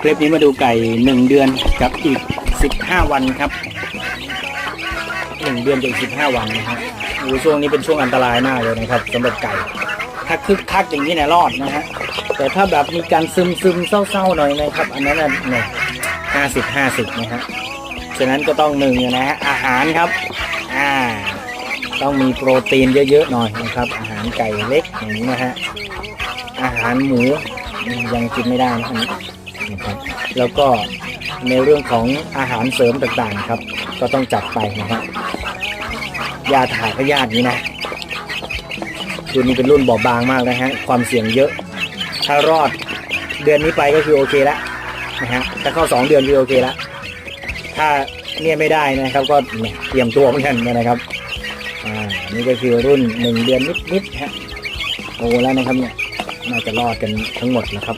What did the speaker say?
คลิปนี้มาดูไก่ 1 เดือนกับอีก 15 วันครับ 1 เดือนกับอีก15 วันนะฮะโอ้ช่วงนี้เป็นช่วงอันตรายมากเลยนะครับสำหรับไก่ ถ้าคึกคักอย่างนี้เนี่ยรอดนะฮะแต่ถ้าแบบมีการซึมซึมเศร้าๆหน่อยนะครับ อันนั้นเนี่ยห้าสิบห้าสิบนะฮะฉะนั้นก็ต้องหนึ่งนะฮะอาหารครับอ่าต้องมีโปรตีนเยอะๆหน่อยนะครับ อาหารไก่เล็กอย่างนี้นะฮะอาหารหมูยังกินไม่ได้นะอันนี้ นะครับ แล้วก็ในเรื่องของอาหารเสริมต่างๆครับ ก็ต้องจัดไปนะครับยาถ่ายพยาธินี้นะรุ่นนี้เป็นรุ่นบอบบางมากนะฮะความเสี่ยงเยอะ ถ้ารอดเดือนนี้ไปก็คือโอเคแล้วนะฮะถ้าเข้าสองเดือนคือโอเคแล้วถ้าเนี่ยไม่ได้นะครับ ก็เตรียมตัวเหมือนกันนะครับอ่านี่ก็คือรุ่นหนึ่งเดือนนิดๆฮะโอ้แล้วนะครับเนี่ยน่าจะรอดกันทั้งหมดแล้วครับ